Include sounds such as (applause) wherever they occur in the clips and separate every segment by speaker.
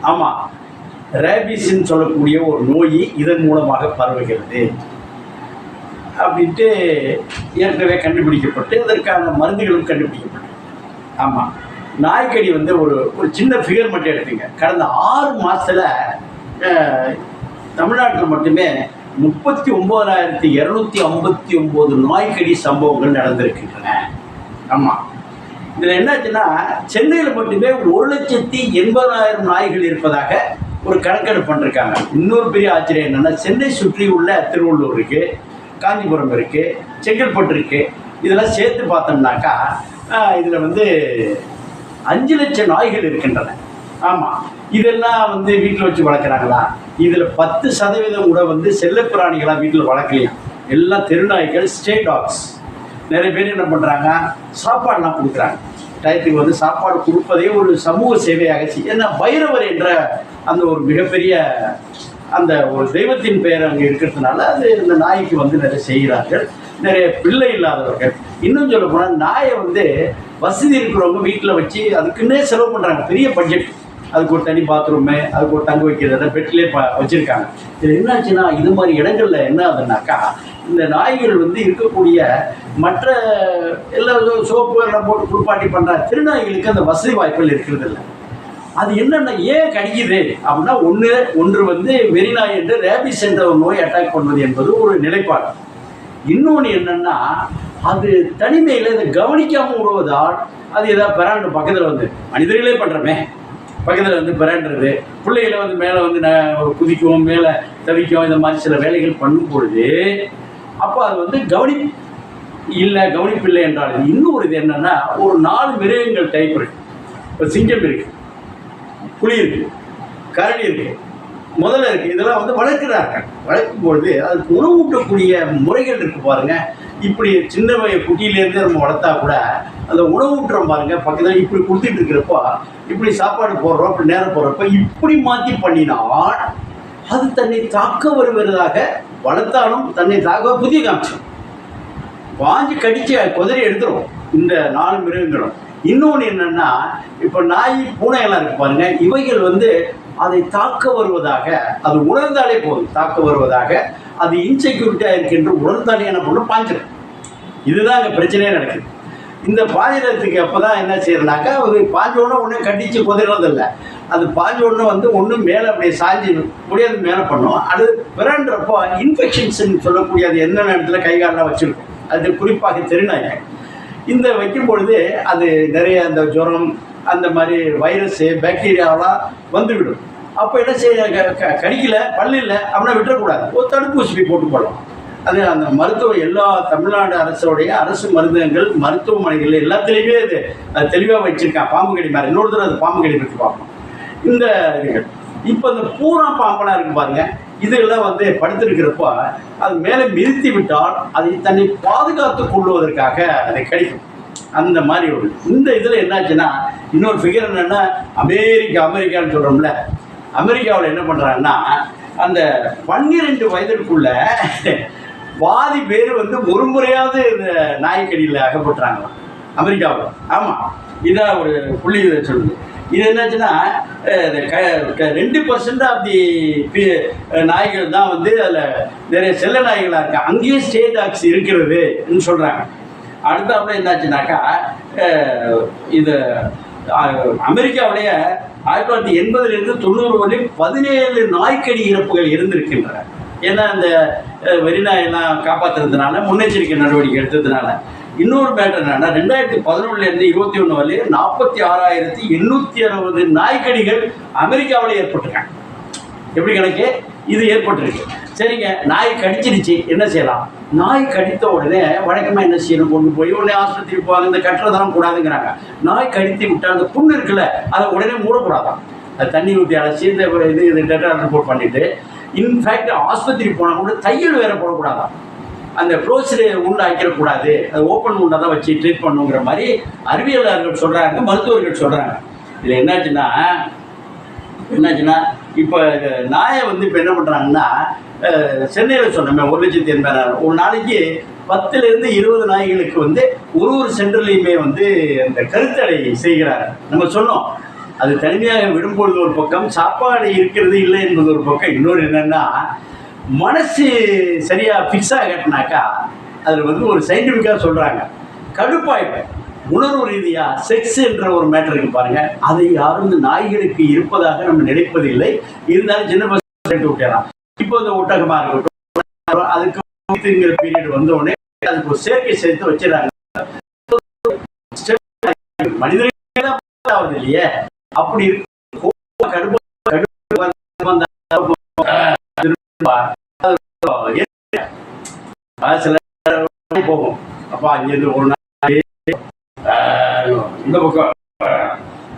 Speaker 1: ஆமாம் ரேபிஸ்ன்னு சொல்லக்கூடிய ஒரு நோய் இதன் மூலமாக பரவுகிறது. அப்படின்ட்டு ஏற்கனவே கண்டுபிடிக்கப்பட்டு அதற்கான மருந்துகளும் கண்டுபிடிக்கப்பட்டு ஆமாம் நாய்க்கடி வந்து ஒரு ஒரு சின்ன ஃபிகர் மட்டும் எடுத்துங்க. கடந்த ஆறு மாதத்தில் தமிழ்நாட்டில் மட்டுமே முப்பத்தி ஒம்போதாயிரத்தி இரநூத்தி ஐம்பத்தி ஒம்பது நாய்க்கடி சம்பவங்கள் நடந்திருக்கின்றன. ஆமாம் இதில் என்னாச்சுன்னா சென்னையில் மட்டுமே ஒரு லட்சத்தி எண்பதாயிரம் நாய்கள் இருப்பதாக ஒரு கணக்கெடுப்பு பண்ணிருக்காங்க. இன்னொரு பெரிய ஆச்சரியம் என்னென்னா சென்னை சுற்றி உள்ள திருவள்ளூர் இருக்குது காஞ்சிபுரம் இருக்குது செங்கல்பட்டு இருக்குது இதெல்லாம் சேர்த்து பார்த்தோம்னாக்கா இதில் வந்து அஞ்சு லட்சம் நாய்கள் இருக்கின்றன. ஆமாம் இதெல்லாம் வந்து வீட்டில் வச்சு வளர்க்குறாங்களா? இதில் பத்து சதவீதம் கூட வந்து செல்லப்பிராணிகளாக வீட்டில் வளர்க்கலையா? எல்லாம் தெருநாய்கள் ஸ்டே டாக்ஸ் நிறைய பேர் என்ன பண்ணுறாங்க சாப்பாடுலாம் கொடுக்குறாங்க. டயத்துக்கு வந்து சாப்பாடு கொடுப்பதே ஒரு சமூக சேவையாக ஏன்னா பைரவர் என்ற அந்த ஒரு மிகப்பெரிய அந்த ஒரு தெய்வத்தின் பெயர் அங்கே இருக்கிறதுனால அது இந்த நாய்க்கு வந்து நிறைய செய்கிறார்கள். நிறைய பிள்ளை இல்லாதவர்கள். இன்னும் சொல்ல போனால் நாயை வந்து வசதி இருக்கிறவங்க வீட்டில் வச்சு அதுக்குன்னே செலவு பண்ணுறாங்க பெரிய பட்ஜெட் அதுக்கு ஒரு தனி பாத்ரூமு அதுக்கு ஒரு தங்க வைக்கிறத பெட்லேயே ப வச்சுருக்காங்க. இது என்னாச்சுன்னா இது மாதிரி இடங்களில் என்ன ஆகுதுனாக்கா இந்த நாய்கள் வந்து இருக்கக்கூடிய மற்ற எல்லா சோப்பு எல்லாம் போட்டு குளிப்பாட்டி பண்ணுற திருநாய்களுக்கு அந்த வசதி வாய்ப்புகள் இருக்கிறது இல்லை அது என்னென்ன ஏன் கடிக்குது அப்படின்னா ஒன்று ஒன்று வந்து வெறிநாய் என்று ரேபிஸ் என்ற ஒரு நோய் அட்டாக் பண்ணுவது என்பது ஒரு நிலைப்பாடு. இன்னொன்று என்னென்னா அது தனிமையில் இதை கவனிக்காமல் விடுவதால் அது ஏதாவது பிராண்டு பக்கத்தில் வந்து மனிதர்களே பண்ணுறமே பக்கத்தில் வந்து பிறன்றது பிள்ளைகளை வந்து மேலே வந்து ந- குதிக்கும் மேலே தவிக்கும் இந்த மாதிரி சில வேலைகள் பண்ணும் பொழுது அப்போ அது வந்து கவனி இல்லை கவனிப்பில்லை என்றால் இன்னும் ஒரு இது என்னென்னா ஒரு நாலு மிருகங்கள் டைப் இருக்குது இப்போ சிங்கம் இருக்குது புலி இருக்குது கரடி இருக்குது முதல்ல இருக்குது இதெல்லாம் வந்து வளர்க்கிறார்கள். வளர்க்கும் பொழுது அதுக்கு உணவூட்டக்கூடிய முறைகள் இருக்குது பாருங்கள் இப்படி சின்ன வய குட்டியிலேருந்து நம்ம வளர்த்தா கூட அந்த உணவு ஊட்டுறோம் பாருங்க பக்கத்தில் இப்படி கொடுத்துட்டு இருக்கிறப்போ இப்படி சாப்பாடு போடுறோம் அப்படி நேரம் போடுறப்ப இப்படி மாற்றி பண்ணினால் அது தன்னை தாக்க வருவதாக வளர்த்தாலும் தன்னை தாக்க புதிய காமிச்சோம் வாங்கி கடிச்சு குதிரை எடுத்துரும். இந்த நாலு மிருகங்களும். இன்னொன்று என்னன்னா இப்போ நாய் பூனை எல்லாம் இருக்கு பாருங்க. இவைகள் வந்து அதை தாக்க வருவதாக அது உணர்ந்தாலே போதும். தாக்க வருவதாக அது இன்செக்யூரிட்டியாக இருக்கின்ற உணர்ந்தாலே என்ன பண்ணும்? பாஞ்சிடும் இதுதான் அங்கே பிரச்சனையே நடக்குது. இந்த பாஞ்சிடத்துக்கு அப்போ தான் என்ன செய்யறனாக்கா ஒரு பாஞ்சோடனே ஒன்றே கட்டிச்சு குதிரதில்ல அது ஒன்று வந்து ஒன்று மேலே அப்படியே சாஞ்சி முடியாது மேலே பண்ணும். அது பிறன்றப்போ இன்ஃபெக்ஷன்ஸ்னு சொல்லக்கூடிய அது என்னென்ன இடத்துல கை காலெலாம் வச்சுருக்கும். அது குறிப்பாக தெருநாய்கள். இந்த வைக்கும் பொழுது அது நிறைய அந்த ஜுரம் அந்த மாதிரி வைரஸு பாக்டீரியாவெலாம் வந்துவிடும். அப்போ என்ன செய்ய க- கடிக்கல பல்லு இல்லை அப்படின்னா விட்டுறக்கூடாது. ஒரு தடுப்பூசி போட்டு போடலாம். அது அந்த மருத்துவ எல்லா தமிழ்நாடு அரசுடைய அரசு மருந்தகங்கள் மருத்துவமனைகள் எல்லாத்துலேயுமே அது அது தெளிவாக வச்சுருக்கான் பாம்பு கடி மாதிரி. இன்னொரு தடவை அது பாம்பு கடி பற்றி பார்ப்போம். இந்த இதுகள். இப்போ இந்த பூரா பாம்பனா இருக்கு பாருங்க. இதெல்லாம் வந்து படுத்திருக்கிறப்போ அது மேலே மிதித்து விட்டால் அதை தன்னை பாதுகாத்துக் கொள்வதற்காக அதை கிடைக்கும். அந்த மாதிரி ஒரு இந்த இதில் என்னாச்சுன்னா இன்னொரு ஃபிகர் என்னன்னா அமெரிக்கா அமெரிக்கான்னு சொல்கிறோம்ல அமெரிக்காவில் என்ன பண்ணுறாங்கன்னா அந்த பன்னிரெண்டு வயதிற்குள்ள பாதி பேர் வந்து ஒரு முறையாவது இந்த நாய்க்கடியில் அகப்பட்டுறாங்களாம். அமெரிக்காவில். ஆமாம் இதான் ஒரு புள்ளி சொல்லுது. இது என்னாச்சுன்னா க- க- ரெண்டு பர்சன்ட் ஆஃப் தி நாய்கள் தான் வந்து அதில் நிறைய செல்ல நாய்களாக இருக்குது அங்கேயே ஸ்டே டாக்ஸ் இருக்கிறதுன்னு சொல்கிறாங்க அடுத்தாப்புல என்னாச்சுனாக்கா இது அமெரிக்காவுடைய ஆயிரத்தி தொள்ளாயிரத்தி எண்பதுலேருந்து தொண்ணூறு வரை பதினேழு நாய்க்கடி இறப்புகள் இருந்திருக்கின்றன. ஏன்னா அந்த வெறிநாயெல்லாம் காப்பாற்றுறதுனால முன்னெச்சரிக்கை நடவடிக்கை எடுத்ததுனால. இன்னொரு மேட்டர் என்னன்னா ரெண்டாயிரத்தி பதினொன்றுலேருந்து இருபத்தி ஒன்று வரையும் நாற்பத்தி ஆறாயிரத்தி எண்ணூற்றி அறுபது நாய்க்கடிகள் அமெரிக்காவில் ஏற்பட்டிருக்காங்க. எப்படி கணக்கு? இது ஏற்பட்டிருக்கு. சரிங்க நாய் கடிச்சிருச்சு என்ன செய்யலாம்? நாய் கடித்த உடனே வழக்கமாக என்ன செய்யணும்? கொண்டு போய் உடனே ஆஸ்பத்திரி போவாங்க இந்த கட்டுறதெல்லாம் கூடாதுங்கிறாங்க. நாய் கடித்து விட்டால் அந்த புண்ணு இருக்குல்ல அதை உடனே மூடக்கூடாதான். அது தண்ணி ஊற்றி அழைச்சி இந்த இது இது டெட்டால் ரிப்போர்ட் பண்ணிட்டு இன்ஃபேக்ட் ஆஸ்பத்திரி போனால் கூட தையல் வேற போடக்கூடாதான். அந்த க்ளோஸ்டு உண்டு ஆக்கிடக்கூடாது அது ஓப்பன் உண்டை தான் வச்சு ட்ரீட் பண்ணுங்கிற மாதிரி அறிவியலாளர்கள் சொல்கிறாங்க மருத்துவர்கள் சொல்கிறாங்க இதில் என்னாச்சுன்னா என்னாச்சுன்னா இப்போ நாயை வந்து இப்போ என்ன பண்ணுறாங்கன்னா சென்னையில் சொன்னோமே ஒரு லட்சத்தி எண்பதாயிரம். ஒரு நாளைக்கு பத்துலேருந்து இருபது நாய்களுக்கு வந்து ஒரு ஒரு சென்டர்லேயுமே வந்து அந்த கருத்தடை செய்கிறாங்க. நம்ம சொன்னோம் அது தனிமையாக விடும்பொழுது ஒரு பக்கம் சாப்பாடு இருக்கிறது இல்லை என்பது ஒரு பக்கம். இன்னொரு என்னன்னா மனசு சரியா ஃபிக்ஸாக கட்டினாக்கா அதில் வந்து ஒரு சயின்டிஃபிக்காக சொல்கிறாங்க கடுப்பாயிடும் உணர்வு ரீதியாக செக்ஸ் என்ற ஒரு மேட்டர் இருக்கு பாருங்க. அதை யாரும் இந்த நாய்களுக்கு இருப்பதாக நம்ம நினைப்பதில்லை. இருந்தாலும் சின்ன பசங்க விட்டலாம் இப்போ இந்த ஒட்டகமாக இருக்கட்டும் அதுக்கு பீரியட் வந்த உடனே அதுக்கு ஒரு சேர்க்கை சேர்த்து வச்சிடறாங்க. மனிதர்கள் ஆகுது இல்லையே அப்படி இருக்கு கோபம் கடுப்பு கடுப்பு வந்தா திரும்ப அது அது சில போகும். அப்பா அங்கேருந்து ஒரு நாள் இந்த பக்கம்.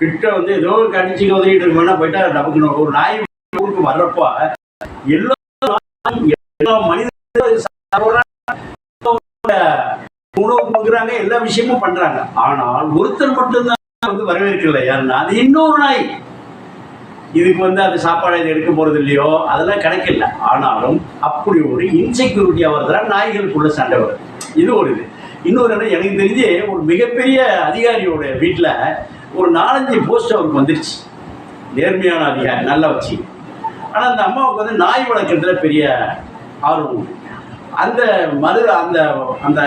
Speaker 1: கிட்ட வந்து ஏதோ கடிச்சு உதவிட்டு இருக்கோம்னா போயிட்டா? நமக்கு ஒரு நாய் ஊருக்கு வர்றப்போ எல்லா எல்லா மனிதர்களும் உணவு கொடுக்குறாங்க எல்லா விஷயமும் பண்றாங்க. ஆனால் ஒருத்தர் மட்டும்தான் வந்து வரவேற்கல. யாருன்னா அது இன்னொரு நாய். இதுக்கு வந்து அது சாப்பாடு இது எடுக்க போறது இல்லையோ? அதெல்லாம் கணக்கில்லை ஆனாலும் அப்படி ஒரு இன்செக்யூரிட்டியாக வருதுன்னா நாய்களுக்குள்ள சண்டை வருது இது ஒரு இது. இன்னொரு என்ன எனக்கு தெரிஞ்சு ஒரு மிகப்பெரிய அதிகாரியோட வீட்டில் ஒரு நாலஞ்சு போஸ்ட் அவருக்கு வந்துருச்சு. நேர்மையான அதிகாரி நல்லா வச்சு ஆனால் அந்த அம்மாவுக்கு வந்து நாய் வளர்க்குறதுல பெரிய ஆர்வம் உண்டு. அந்த மறு அந்த அந்த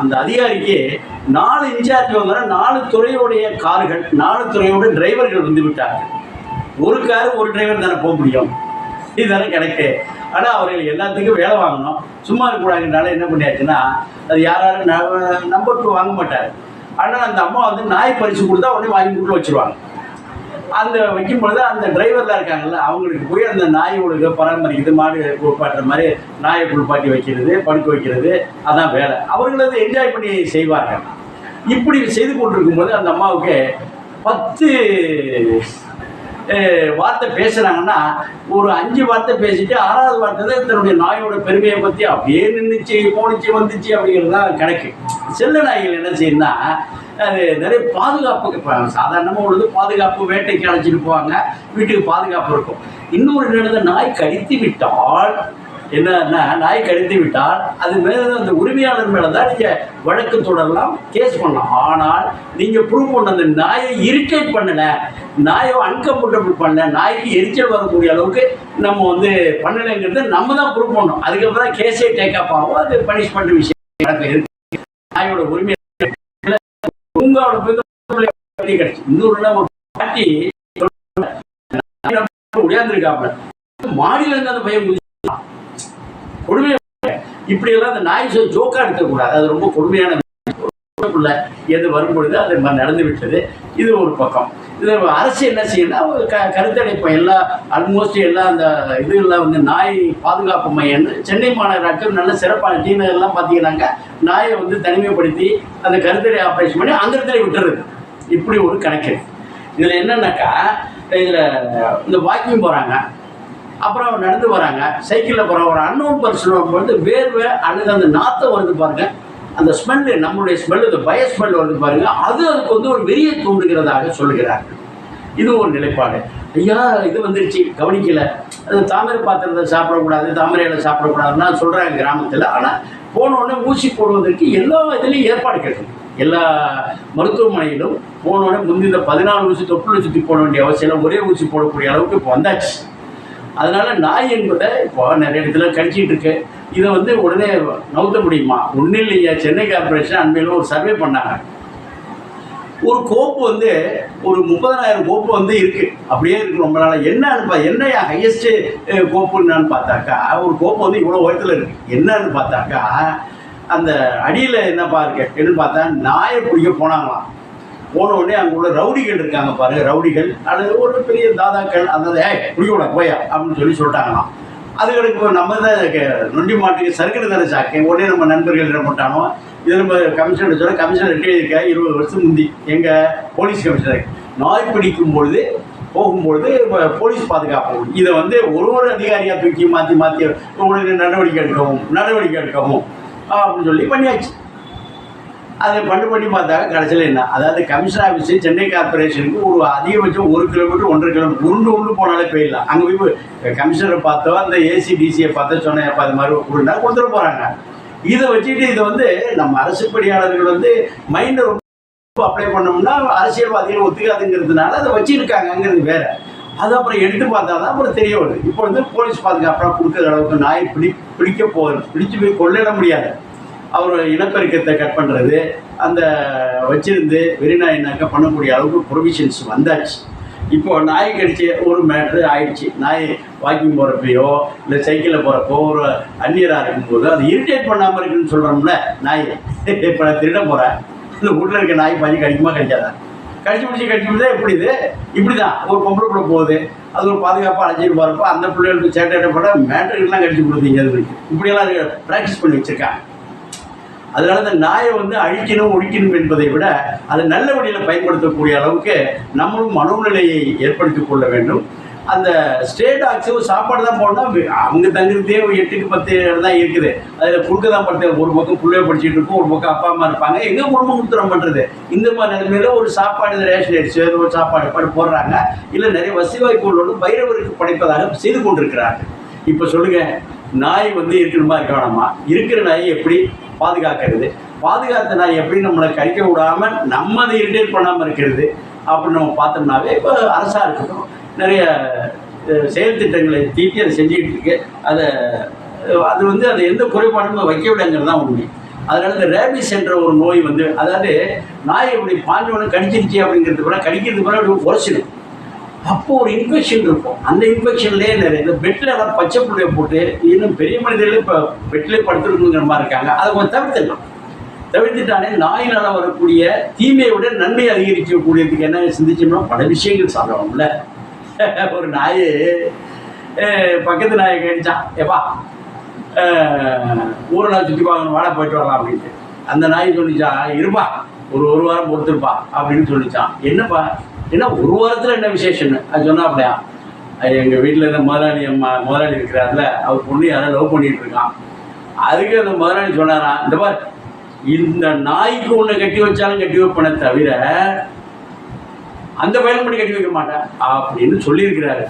Speaker 1: அந்த அதிகாரிக்கு நாலு இன்சார்ஜ் வந்தோன்னா நாலு துறையோடைய கார்கள் நாலு துறையோட டிரைவர்கள் வந்து விட்டார்கள். ஒரு கார் ஒரு டிரைவர் தானே போக முடியும்? இதுதானே கணக்கு. ஆனால் அவர்கள் எல்லாத்துக்கும் வேலை வாங்கணும். சும்மா இருக்கக்கூடாதுனால என்ன பண்ணியாச்சுன்னா அது யாராலும் நம்பர் டூ வாங்க மாட்டார். ஆனால் அந்த அம்மா வந்து நாய் பரிசு கொடுத்தா உடனே வாங்கி கொடுத்து வச்சுருவாங்க. அந்த வைக்கும் பொழுது அந்த டிரைவர்லாம் இருக்காங்கல்ல அவங்களுக்கு போய் அந்த நாயோட பராமரிக்கிறது மாடு குளிப்பாட்டுற மாதிரி நாயை குளிப்பாட்டி வைக்கிறது படுக்க வைக்கிறது அதான் வேலை. அவர்கள் அதை என்ஜாய் பண்ணி செய்வார்கள். இப்படி செய்து கொண்டிருக்கும் போது அந்த அம்மாவுக்கு பத்து வார்த்தை பேசுனாங்கன்னா ஒரு அஞ்சு வார்த்தை பேசிட்டு ஆறாவது வார்த்தை தான் தன்னுடைய நாயோட பெருமையை பற்றி அப்படியே நின்றுச்சு போனிச்சு வந்துச்சு அப்படிங்கிறது தான் கணக்கு. செல்ல நாய்கள் என்ன செய்யுதுன்னா அது நிறைய பாதுகாப்புக்கு இப்போ சாதாரணமாக உள்ளது பாதுகாப்பு வேட்டைக்கு அழைச்சிட்டு போவாங்க வீட்டுக்கு பாதுகாப்பு இருக்கும். இன்னொரு என்னது நாய் கடித்து விட்டால் என்னன்னா நாய் கடித்து விட்டால் அது மேலே அந்த உரிமையாளர் மேலே தான் நீங்கள் வழக்கு தொடரலாம் கேஸ் பண்ணலாம். ஆனால் நீங்கள் ப்ரூவ் பண்ண அந்த நாயை இரிட்டேட் பண்ணலை நாயை அன்கம்ஃபர்டபுள் பண்ணல நாய்க்கு எரிச்சல் வரக்கூடிய அளவுக்கு நம்ம வந்து பண்ணலைங்கிறத நம்ம தான் ப்ரூவ் பண்ணணும். அதுக்கப்புறம் கேஸே டேக் அப் ஆகும். அது பனிஷ்மெண்ட் விஷயம் நாயோட உரிமை பூங்காவோட கிடைச்சு. இன்னொரு நாள் பாட்டி உடையாந்துருக்காப்ல மாடியில அந்த பையன் குதிச்சான். கொடுமையா இப்படி எல்லாம் அந்த நாய் ஜோக்கா எடுக்கக்கூடாது. அது ரொம்ப கொடுமையான எது வரும்பொழுது அது நடந்து விட்டது. இது ஒரு பக்கம். இதில் அரசு என்ன செய்யணும்னா க கருத்தடைப்போம் எல்லா ஆல்மோஸ்ட் எல்லா அந்த இதுலாம் வந்து நாய் பாதுகாப்பு மையம்னு சென்னை மாநகராட்சி நல்ல சிறப்பான டீம் எல்லாம் நாயை வந்து தனிமைப்படுத்தி அந்த கருத்தடை ஆப்ரேஷன் பண்ணி அந்த இடத்துல விட்டுறது. இப்படி ஒரு கணக்கு. இதில் என்னன்னாக்கா இதில் இந்த வாக்கிங் போகிறாங்க அப்புறம் நடந்து வராங்க. சைக்கிளில் போகிற ஒரு அன்னோன் பர்சன் வரும்போது வேர்வை அல்லது அந்த நாற்றம் வருது பாருங்கள் அந்த ஸ்மெல்லு நம்மளுடைய ஸ்மெல் இந்த பய ஸ்மெல் வந்து பாருங்க அது அதுக்கு வந்து ஒரு வெறியை தூண்டுகிறதாக சொல்லுகிறார்கள் இது ஒரு நிலைப்பாடு. ஐயா இது வந்துருச்சு கவனிக்கல. அது தாமரை பாத்திரத்தை சாப்பிடக்கூடாது தாமரையில் சாப்பிடக்கூடாதுன்னு சாப்பிடக்கூடாதுன்னா சொல்கிறாங்க கிராமத்தில். ஆனால் போனோடனே ஊசி போடுவதற்கு எல்லா இதுலேயும் ஏற்பாடு கிடைக்கும் எல்லா மருத்துவமனையிலும் போனோடனே முந்தி இந்த பதினாலு ஊசி தொப்புள் சுற்றி போட வேண்டிய அவசியம் இல்லை. ஒரே ஊசி போடக்கூடிய அளவுக்கு இப்போ வந்தாச்சு. அதனால நாய் என்பதை இப்போ நிறைய இடத்துல கழிச்சிட்டு இருக்கு. இதை வந்து உடனே நவுத்த முடியுமா? ஒன்றும் இல்லையா. சென்னை கார்பரேஷன் அண்மையில் ஒரு சர்வே பண்ணாங்க. ஒரு கோப்பு வந்து ஒரு முப்பதனாயிரம் கோப்பு வந்து இருக்கு. அப்படியே இருக்கு ரொம்ப நாள். என்னன்னு பா ஹையஸ்ட் கோப்பு என்னன்னு பார்த்தாக்கா ஒரு கோப்பு வந்து இவ்வளோ உயரத்தில் இருக்கு. என்னன்னு பார்த்தாக்கா அந்த அடியில் என்னப்பா இருக்கு? என்னன்னு பார்த்தா நாயை பிடிக்க போனாங்களாம். போன உடனே அங்கே உள்ள ரவுடிகள் இருக்காங்க பாருங்க ரவுடிகள். அல்லது ஒரு பெரிய தாதாக்கள். அந்த ஏய் பிடிக்க விட போயா அப்படின்னு சொல்லி சொல்லிட்டாங்களாம். அதுகளுக்கு இப்போ நம்ம தான் நொண்டி மாட்டுக்கு சர்க்கரை தானே சாக்கு. உடனே நம்ம நண்பர்கள் என்ன பண்ணிட்டானோ இது நம்ம கமிஷனர் சொல்ல கமிஷனர் எழுதியிருக்க இருபது வருஷம் முந்தி. எங்கள் போலீஸ் கமிஷனர் நாய் பிடிக்கும் பொழுது போகும்பொழுது போலீஸ் பாதுகாப்பு. இதை வந்து ஒரு ஒரு அதிகாரியாக தூக்கி மாற்றி மாற்றி உடனே நடவடிக்கை எடுக்கவும் நடவடிக்கை எடுக்கவும் அப்படின்னு சொல்லி பண்ணியாச்சு. அதை பண்ணி பண்ணி பார்த்தாங்க கடைசியில் என்ன? அதாவது கமிஷன் ஆஃபீஸு சென்னை கார்பரேஷனுக்கு ஒரு அதிகபட்சம் ஒரு கிலோமீட்டர் ஒன்றரை கிலோமீட்டர் உருண்டு உருண்டு போனாலே போயிடலாம். அங்கே போய் கமிஷனரை பார்த்தோ அந்த ஏசி டிசியை பார்த்தோ சொன்னேன் அது மாதிரி உருண்டா கொடுத்துட்டு போகிறாங்க இதை வச்சுட்டு இதை வந்து நம்ம அரசு பணியாளர்கள் வந்து மைண்டை ரொம்ப அப்ளை பண்ணோம்னா அரசியல்வாதிகள் ஒத்துக்காதுங்கிறதுனால அதை வச்சுருக்காங்கங்கிறது வேற. அது அப்புறம் எடுத்து பார்த்தா தான் அப்புறம் தெரிய வருது. இப்போ வந்து போலீஸ் பாதுகாப்பாக கொடுக்குற அளவுக்கு நாய் பிடி பிடிக்க போகிறது பிடிச்சு போய் கொள்ளிட முடியாது. அவர் இனப்பெருக்கத்தை கட் பண்ணுறது அந்த வச்சிருந்து வெறிநாயினாக்க பண்ணக்கூடிய அளவுக்கு ப்ரொவிஷன்ஸ் வந்தாச்சு. இப்போ நாய் கடிச்சு ஒரு மேட்ரு ஆயிடுச்சு. நாய் வாக்கிங் போகிறப்பையோ இல்லை சைக்கிளில் போகிறப்போ ஒரு அந்நியராக இருக்கும்போது அது இரிட்டேட் பண்ணாமல் இருக்குன்னு சொல்கிறோம்ல நாய். இப்போ நான் திருட போகிறேன் இல்லை வீட்டில் இருக்க நாய் பாஞ்சு கடிக்குமா கடிக்காதா? கடிச்சு பிடிச்சி கடிச்சு பிடிச்சா எப்படி இது? இப்படி தான் ஒரு பொம்பளை பிள்ளை போகுது. அது ஒரு பாதுகாப்பாக அழைச்சிட்டு போகிறப்போ அந்த பிள்ளைகளுக்கு சேட்டை போட மேட்டருக்கெல்லாம் கடிச்சு கொடுத்தீங்க அது இப்படியெல்லாம் ப்ராக்டிஸ் பண்ணி வச்சுருக்காங்க. அதனால அந்த நாயை வந்து அழிக்கணும் ஒழிக்கணும் என்பதை விட அதை நல்ல வழியில் பயன்படுத்தக்கூடிய அளவுக்கு நம்மளும் மனோநிலையை ஏற்படுத்திக் கொள்ள வேண்டும். அந்த ஸ்டே டாக்ஸு சாப்பாடு தான் போடணும் அவங்க தங்குறதே ஒரு எட்டுக்கு பத்து இடம் தான் இருக்குது. அதில் கொடுக்க தான் படுத்து ஒரு பக்கம் பிள்ளைய படிச்சுட்டு இருக்கும் ஒரு பக்கம் அப்பா அம்மா இருப்பாங்க. எங்கே குடும்பம் கொடுத்துறோம் பண்ணுறது இந்த மாதிரி நிலைமையில் ஒரு சாப்பாடு இந்த ரேஷன் அடிச்சு ஏதோ ஒரு சாப்பாடு பாடு போடுறாங்க. இல்லை நிறைய வசதி வாய்ப்புகளோடு பைரவருக்கு படைப்பதாக செய்து கொண்டிருக்கிறாங்க இப்போ சொல்லுங்கள் நாய் வந்து இருக்கணுமா இருக்கணுமா இருக்கிற நாய் எப்படி? பாதுகாக்கிறது. பாதுகாத்து நான் எப்படி நம்மளை கடிக்க விடாமல் நம்ம அதை இரிட்டேட் பண்ணாமல் இருக்கிறது அப்படின்னு நம்ம பார்த்தோம்னாவே இப்போ அரசாக இருக்கட்டும். நிறைய செயல் திட்டங்களை தீட்டி அதை செஞ்சுக்கிட்டு இருக்கு. அதை அது வந்து அதை எந்த குறைபாடும் வைக்க விடங்கிறது தான் உண்மை. அதனால இந்த ரேபிஸ் என்ற ஒரு நோய் வந்து அதாவது நாய் இப்படி பாஞ்சவனும் கடிச்சிருச்சு அப்படிங்கிறது கூட கடிக்கிறது கூட அப்படி உரைச்சிடும் அப்போ ஒரு இன்ஃபெக்ஷன் இருக்கும். அந்த இன்ஃபெக்ஷன்லேயே நிறைய இந்த பெட்டில் எல்லாம் பச்சை புள்ளைய போட்டு இன்னும் பெரிய மனிதர்களே இப்போ பெட்டிலே படுத்துருக்குங்கிற மாதிரி இருக்காங்க. அதை கொஞ்சம் தவிர்த்துடலாம். தவிர்த்துட்டாலே நாயினால் வரக்கூடிய தீமையை விட நன்மை அதிகரிக்கக்கூடியதுக்கு என்ன சிந்திச்சோம்னா பல விஷயங்கள் சாப்பிடணும்ல. (laughs) ஒரு நாய் பக்கத்து நாயை கடிச்சான் எப்பா ஊரெல்லாம் சுற்றி பார்க்கணும் வாடா போயிட்டு வரலாம் அப்படின்ட்டு. அந்த நாய் சொல்லிச்சா இருப்பா ஒரு ஒரு வாரம் பொறுத்துருப்பா அப்படின்னு சொல்லிச்சான். என்னப்பா ஏன்னா ஒரு வாரத்தில் என்ன விசேஷம்னு? அது சொன்னா அப்படியா? எங்கள் வீட்டில் இருந்த முதலாளி அம்மா முதலாளி இருக்கிறாருல அவர் பொண்ணு யாரும் லவ் பண்ணிட்டு இருக்கான். அதுக்கு அந்த முதலாளி சொன்னாராம் இந்த பார் இந்த நாய்க்கு ஒன்று கட்டி வச்சாலும் கட்டி வைப்பனே தவிர அந்த பையன் பண்ணி கட்டி வைக்க மாட்டேன் அப்படின்னு சொல்லியிருக்கிறாரு.